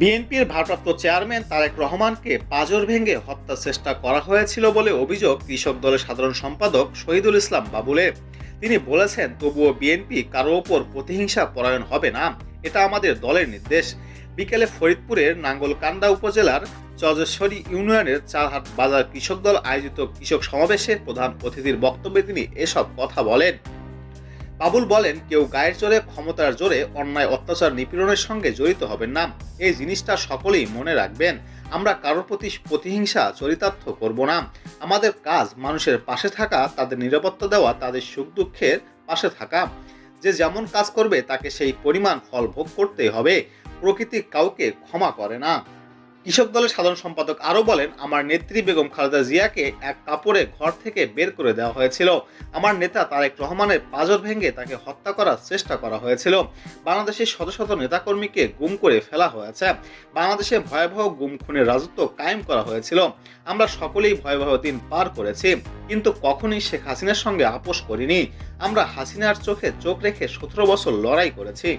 বিএনপির ভারপ্রাপ্ত চেয়ারম্যান তারেক রহমানকে পাজর ভেঙে হত্যার চেষ্টা করা হয়েছিল বলে অভিযোগ কৃষক দলের সাধারণ সম্পাদক শহীদুল ইসলাম বাবুলের তিনি বলেছেন, তবুও বিএনপি কারও ওপর প্রতিহিংসা পরায়ণ হবে না। এটা আমাদের দলের নির্দেশ। বিকেলে ফরিদপুরের নাঙ্গলকান্দা উপজেলার চজেশ্বরী ইউনিয়নের চারহাট বাজার কৃষক দল আয়োজিত কৃষক সমাবেশে প্রধান অতিথির বক্তব্যে তিনি এসব কথা বলেন। বাবুল বলেন, কেউ গায়ের জোরে, ক্ষমতার জোরে, অন্যায়, অত্যাচার, নিপীড়নের সঙ্গে জড়িত হবেন না। এই জিনিসটা সকলেই মনে রাখবেন। আমরা কারোর প্রতি প্রতিহিংসা, চরিতার্থ করব না। আমাদের কাজ মানুষের পাশে থাকা, তাদের নিরাপত্তা দেওয়া, তাদের সুখ দুঃখের পাশে থাকা। যে যেমন কাজ করবে, তাকে সেই পরিমাণ ফল ভোগ করতেই হবে। প্রকৃতি কাউকে ক্ষমা করে না। কৃষক দলের সাধারণ সম্পাদক আরও বলেন, আমার নেত্রী বেগম খালেদা জিয়াকে এক কাপড়ে ঘর থেকে বের করে দেওয়া হয়েছিল। আমার নেতা তারেক রহমানের পাজর ভেঙে তাকে হত্যা করার চেষ্টা করা হয়েছিল। বাংলাদেশের শত শত নেতাকর্মীকে গুম করে ফেলা হয়েছে। বাংলাদেশে ভয়াবহ গুম খুনের রাজত্ব কায়েম করা হয়েছিল। আমরা সকলেই ভয়াবহ দিন পার করেছি, কিন্তু কখনই শেখ হাসিনার সঙ্গে আপোষ করিনি। আমরা হাসিনার চোখে চোখ রেখে সতেরো বছর লড়াই করেছি।